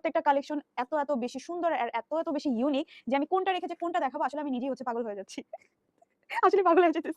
প্রত্যেকটা কালেকশন এত এত বেশি সুন্দর আর এত এত বেশি ইউনিক যে আমি কোনটা রেখেছি, কোনটা দেখাবো, আসলে আমি নিজেই হচ্ছে পাগল হয়ে যাচ্ছি। আসলে পাগল হয়ে যাচ্ছি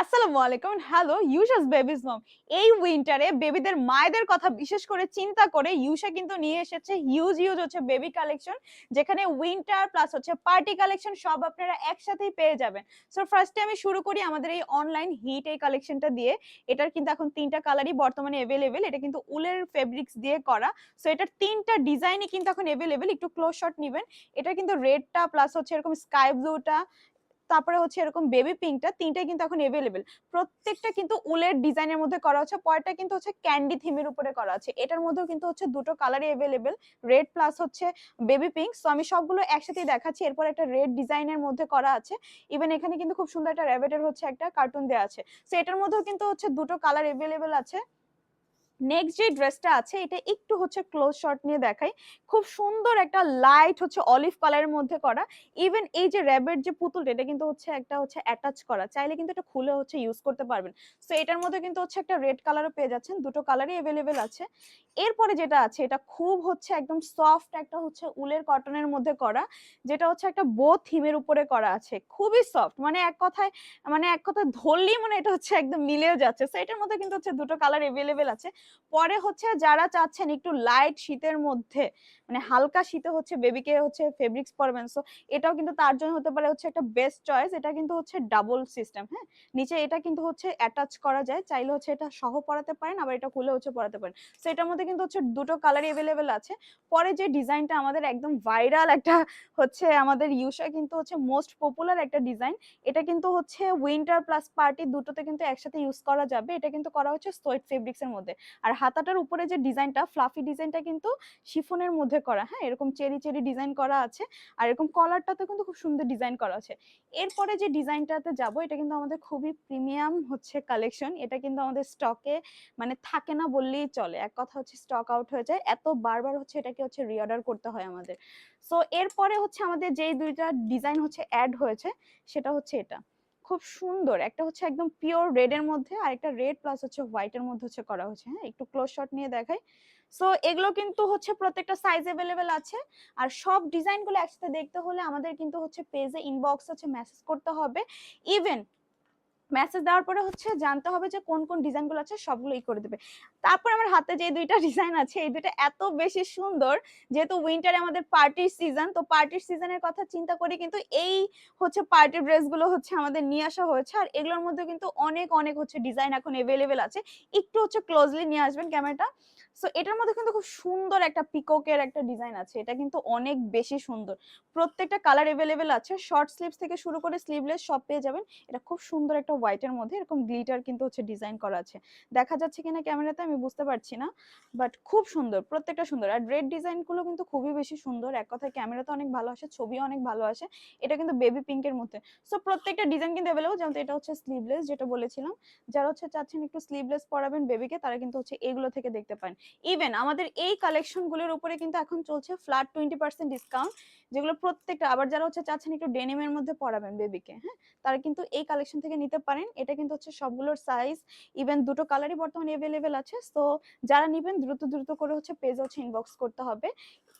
আসসালামু আলাইকুম হ্যালো ইউশাস বেবিস মম এই উইন্টারে বেবিদের মায়েদের কথা বিশেষ করে চিন্তা করে ইউশা কিন্তু নিয়ে এসেছে হিউজ হিউজ হচ্ছে বেবি কালেকশন যেখানে উইন্টার প্লাস হচ্ছে পার্টি কালেকশন সব আপনারা একসাথেই পেয়ে যাবেন। সো ফার্স্টে আমি শুরু করি আমাদের এই অনলাইন হিট এই কালেকশনটা দিয়ে। এটার কিন্তু এখন তিনটা কালারই বর্তমানে অ্যাভেলেবেল এটা কিন্তু উলের ফেব্রিক্স দিয়ে করা। সো এটার তিনটা ডিজাইনই কিন্তু এখন অ্যাভেলেবেল একটু ক্লোজ শট নেবেন। এটা কিন্তু রেডটা প্লাস হচ্ছে এরকম স্কাই ব্লুটা তারপরে হচ্ছে এরকম বেবি পিঙ্কটা তিনটাই কিন্তু এখন এভেলেবেল প্রত্যেকটা কিন্তু উলের ডিজাইনের মধ্যে করা হচ্ছে পরটা কিন্তু হচ্ছে ক্যান্ডি থিমের উপরে করা আছে। এটার মধ্যেও কিন্তু হচ্ছে দুটো কালারই এভেলেবেল রেড প্লাস হচ্ছে বেবি পিঙ্ক সো আমি সবগুলো একসাথেই দেখাচ্ছি, এরপর একটা রেড ডিজাইনের মধ্যে করা আছে। ইভেন এখানে কিন্তু খুব সুন্দর একটা র্যাবেটের হচ্ছে একটা কার্টুন দেওয়া আছে। সো এটার মধ্যেও কিন্তু হচ্ছে দুটো কালার এভেলেবেল আছে। নেক্সট যে ড্রেসটা আছে, এটা একটু হচ্ছে ক্লোজ শর্ট নিয়ে দেখাই। খুব সুন্দর একটা লাইট হচ্ছে অলিভ কালারের মধ্যে করা। ইভেন এই যে র্যাবের যে পুতুলটা, এটা কিন্তু হচ্ছে একটা হচ্ছে অ্যাটাচ করা। চাইলে কিন্তু এটা খুলে হচ্ছে ইউজ করতে পারবেন। সো এটার মধ্যে কিন্তু হচ্ছে একটা রেড কালারও পেয়ে যাচ্ছেন। দুটো কালারই অ্যাভেলেবেল আছে। এরপরে যেটা আছে, এটা খুব হচ্ছে একদম সফট একটা হচ্ছে উলের কটনের মধ্যে করা। যেটা হচ্ছে একটা বো থিমের উপরে করা আছে। খুবই সফট মানে এক কথায় মানে এক কথায় ধরলেই মানে এটা হচ্ছে একদম মিলেও যাচ্ছে। সো এটার মধ্যে কিন্তু হচ্ছে দুটো কালার অ্যাভেলেবেল আছে। পরে হচ্ছে যারা চাচ্ছেন একটু লাইট শীতের মধ্যে মানে হালকা শীতে হচ্ছে বেবিকে হচ্ছে ফেব্রিক্স পরবেন। সো এটাও কিন্তু তার জন্য হতে পারে হচ্ছে একটা বেস্ট চয়েস এটা কিন্তু হচ্ছে ডাবল সিস্টেম হ্যাঁ? নিচে এটা কিন্তু হচ্ছে অ্যাটাচ করা যায়, চাইলে হচ্ছে এটা সহ পরাতে পারেন, আবার এটা খুলে হচ্ছে পরাতে পারেন। সো এটার মধ্যে কিন্তু হচ্ছে দুটো কালারই অ্যাভেলেবেল আছে। পরে যে ডিজাইনটা আমাদের একদম ভাইরাল একটা হচ্ছে আমাদের ইউসা কিন্তু হচ্ছে মোস্ট পপুলার একটা ডিজাইন এটা কিন্তু হচ্ছে উইন্টার প্লাস পার্টি দুটোতে কিন্তু একসাথে ইউজ করা যাবে। এটা কিন্তু করা হচ্ছে সোয়েট ফেব্রিক্স এর মধ্যে। আর হাতাটার উপরে যে ডিজাইনটা ফ্লাফি ডিজাইনটা কিন্তু শিফনের মধ্যে করা হ্যাঁ? এরকম চেরি চেরি ডিজাইন করা আছে আর এরকম কলারটাতে কিন্তু খুব সুন্দর ডিজাইন করা আছে। এরপরে যে ডিজাইনটাতে যাব, এটা কিন্তু আমাদের খুবই প্রিমিয়াম হচ্ছে কালেকশন এটা কিন্তু আমাদের স্টকে মানে থাকে না বললেই চলে। এক কথা হচ্ছে স্টক আউট হয়ে যায়, এত বারবার হচ্ছে এটাকে হচ্ছে রিঅর্ডার করতে হয় আমাদের। সো এরপরে হচ্ছে আমাদের যেই দুইটা ডিজাইন হচ্ছে অ্যাড হয়েছে, সেটা হচ্ছে এটা। খুব সুন্দর। একটা হচ্ছে একদম পিওর রেড এর মধ্যে আর একটা রেড প্লাস হচ্ছে হোয়াইট এর মধ্যে হচ্ছে করা হচ্ছে হ্যাঁ একটু ক্লোজ শট নিয়ে দেখাই। সো এগুলো কিন্তু হচ্ছে প্রত্যেকটা সাইজ অ্যাভেলেবেল আছে। আর সব ডিজাইনগুলো একসাথে দেখতে হলে আমাদের কিন্তু হচ্ছে পেজে ইনবক্স হচ্ছে মেসেজ করতে হবে। ইভেন মেসেজ দেওয়ার পরে হচ্ছে জানতে হবে যে কোন কোন ডিজাইনগুলো আছে সবগুলো ই করে দেবে। তারপর আমার হাতে যে দুইটা ডিজাইন আছে, এই দুইটা এত বেশি সুন্দর, যেহেতু উইন্টারে আমাদের পার্টির সিজন তো পার্টির সিজনের কথা চিন্তা করে কিন্তু এই হচ্ছে পার্টি ড্রেসগুলো হচ্ছে আমাদের নিয়ে আসা হয়েছে। আর এগুলোর মধ্যে কিন্তু অনেক অনেক হচ্ছে ডিজাইন এখন এভেলেবেল আছে। একটু হচ্ছে ক্লোজলি নিয়ে আসবেন ক্যামেরাটা সো এটার মধ্যে কিন্তু খুব সুন্দর একটা পিককের একটা ডিজাইন আছে। এটা কিন্তু অনেক বেশি সুন্দর। প্রত্যেকটা কালার এভেলেবেল আছে। শর্ট স্লিভস থেকে শুরু করে স্লিভলেস সব পেয়ে যাবেন। এটা খুব সুন্দর একটা হোয়াইটের মধ্যে এরকম গ্লিটার কিন্তু হচ্ছে ডিজাইন করা আছে। দেখা যাচ্ছে কিনা ক্যামেরাতে আমি বুঝতে পারছি না বাট খুব সুন্দর, প্রত্যেকটা সুন্দর। আর রেড ডিজাইনগুলো কিন্তু খুবই বেশি সুন্দর, এক কথায় ক্যামেরাতে অনেক ভালো আসে ছবি অনেক ভালো আসে, এটা কিন্তু বেবি পিঙ্কের মধ্যে। সো প্রত্যেকটা ডিজাইন কিন্তু অ্যাভেলেবল যেমন এটা হচ্ছে স্লিভলেস যেটা বলেছিলাম। যারা হচ্ছে চাচ্ছেন একটু স্লিভলেস পরাবেন বেবিকে তারা কিন্তু হচ্ছে এগুলো থেকে দেখতে পান ইভেন আমাদের এই কালেকশনগুলোর উপরে কিন্তু এখন চলছে ফ্ল্যাট টোয়েন্টি পার্সেন্ট ডিসকাউন্ট যেগুলো প্রত্যেকটা, আবার যারা হচ্ছে চাচ্ছেন একটু ডেনিমের মধ্যে পরাবেন বেবিকে হ্যাঁ? তারা কিন্তু এই কালেকশন থেকে নিতে পারেন এটা কিন্তু হচ্ছে সবগুলোর সাইজ ইভেন দুটো কালারই বর্তমানে অ্যাভেলেবেল আছে। তো যারা নেবেন, দ্রুত দ্রুত করে হচ্ছে পেজ হচ্ছে ইনবক্স করতে হবে।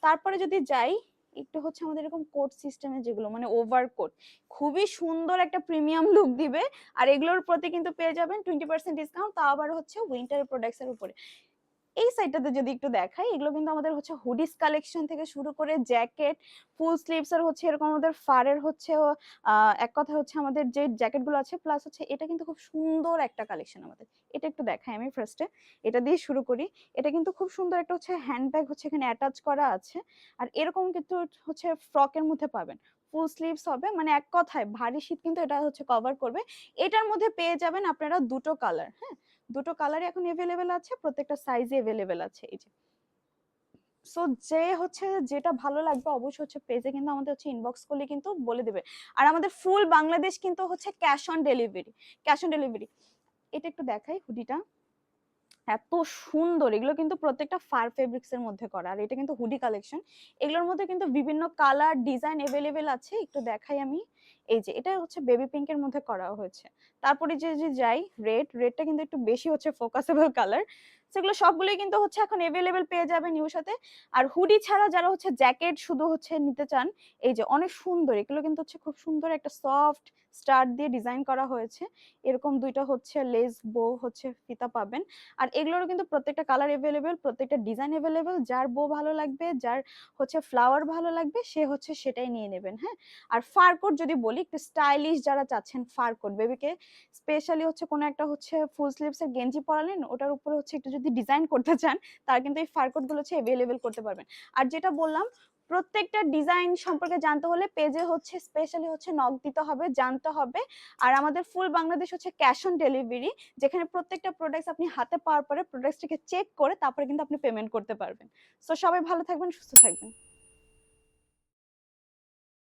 তারপরে যদি যাই, একটু হচ্ছে আমাদের এরকম কোট সিস্টেমে যেগুলো মানে ওভার কোট খুবই সুন্দর একটা প্রিমিয়াম লুক দিবে। আর এগুলোর প্রতি কিন্তু পেয়ে যাবেন টোয়েন্টি পার্সেন্ট ডিসকাউন্ট তা আবার হচ্ছে উইন্টার প্রোডাক্টসের উপরে। এই সাইডটাতে যদি একটু দেখাই, এগুলো কিন্তু আমাদের হচ্ছে হুডিস কালেকশন থেকে শুরু করে জ্যাকেট ফুল স্লিভস আর হচ্ছে এরকম আমাদের ফারের হচ্ছে এক কথা হচ্ছে আমাদের যে জ্যাকেটগুলো আছে প্লাস হচ্ছে এটা কিন্তু খুব সুন্দর একটা কালেকশন আমাদের। এটা একটু দেখাই আমি ফার্স্টে এটা দিয়ে শুরু করি। এটা কিন্তু খুব সুন্দর একটা হচ্ছে হ্যান্ডব্যাগ হচ্ছে এখানে অ্যাটাচ করা আছে। আর এরকম কিন্তু হচ্ছে ফ্রকের মধ্যে পাবেন। ফুল স্লিভস হবে মানে এক কথায় ভারী শীত কিন্তু এটা হচ্ছে কভার করবে। এটার মধ্যে পেয়ে যাবেন আপনারা দুটো কালার হ্যাঁ? দুটো কালারই এখন এভেলেবেল আছে, প্রত্যেকটা সাইজে এভেলেবেল আছে, এই যে। সো যে হচ্ছে যেটা ভালো লাগবে অবশ্যই হচ্ছে পেজে কিন্তু আমাদের হচ্ছে ইনবক্স করলে কিন্তু বলে দেবে। আর আমাদের ফুল বাংলাদেশ কিন্তু হচ্ছে cash on delivery cash on delivery এটা একটু দেখাই হুডিটা। এত সুন্দর। এগুলো কিন্তু প্রত্যেকটা ফার ফেব্রিক্স এর মধ্যে করা। আর এটা কিন্তু হুডি কালেকশন এগুলোর মধ্যে কিন্তু বিভিন্ন কালার ডিজাইন এভেলেবেল আছে। একটু দেখাই আমি। এই যে, এটা হচ্ছে বেবি পিঙ্ক এর মধ্যে করা হয়েছে। তারপরে যে যে যাই রেড রেডটা কিন্তু একটু বেশি হচ্ছে ফোকাসেবল কালার সেগুলো সবগুলোই কিন্তু হচ্ছে এখন এভেলেবেল পেয়ে যাবেন ইউসাতে আর হুডি ছাড়া যারা হচ্ছে জ্যাকেট শুধু হচ্ছে নিতে চান, এই যে অনেক সুন্দর, এগুলো কিন্তু হচ্ছে খুব সুন্দর একটা সফট স্টার দিয়ে ডিজাইন করা হয়েছে। এরকম দুইটা হচ্ছে লেস বো হচ্ছে ফিতা পাবেন। আর এগুলোরও কিন্তু প্রত্যেকটা কালার এভেলেবেল প্রত্যেকটা ডিজাইন এভেলেবেল যার বো ভালো লাগবে, যার হচ্ছে ফ্লাওয়ার ভালো লাগবে, সে হচ্ছে সেটাই নিয়ে নেবেন হ্যাঁ? আর ফার কোট যদি বলি, একটু স্টাইলিশ যারা চাচ্ছেন ফার কোট বেবিকে স্পেশালি হচ্ছে কোনো একটা হচ্ছে ফুল স্লিভস এর গেঞ্জি পরালেন, ওটার উপরে হচ্ছে একটু যদি ডিজাইন করতে চান, তার কিন্তু এই ফার কোটগুলো হচ্ছে অ্যাভেলেবেল করতে পারবেন। আর যেটা বললাম, প্রত্যেকটা ডিজাইন সম্পর্কে জানতে হলে পেজে হচ্ছে স্পেশালি হচ্ছে নক দিতে হবে, জানতে হবে। আর আমাদের ফুল বাংলাদেশ হচ্ছে ক্যাশ অন ডেলিভারি যেখানে প্রত্যেকটা প্রোডাক্ট আপনি হাতে পাওয়ার পরে প্রোডাক্টসটাকে চেক করে তারপরে কিন্তু আপনি পেমেন্ট করতে পারবেন। সো সবাই ভালো থাকবেন, সুস্থ থাকবেন।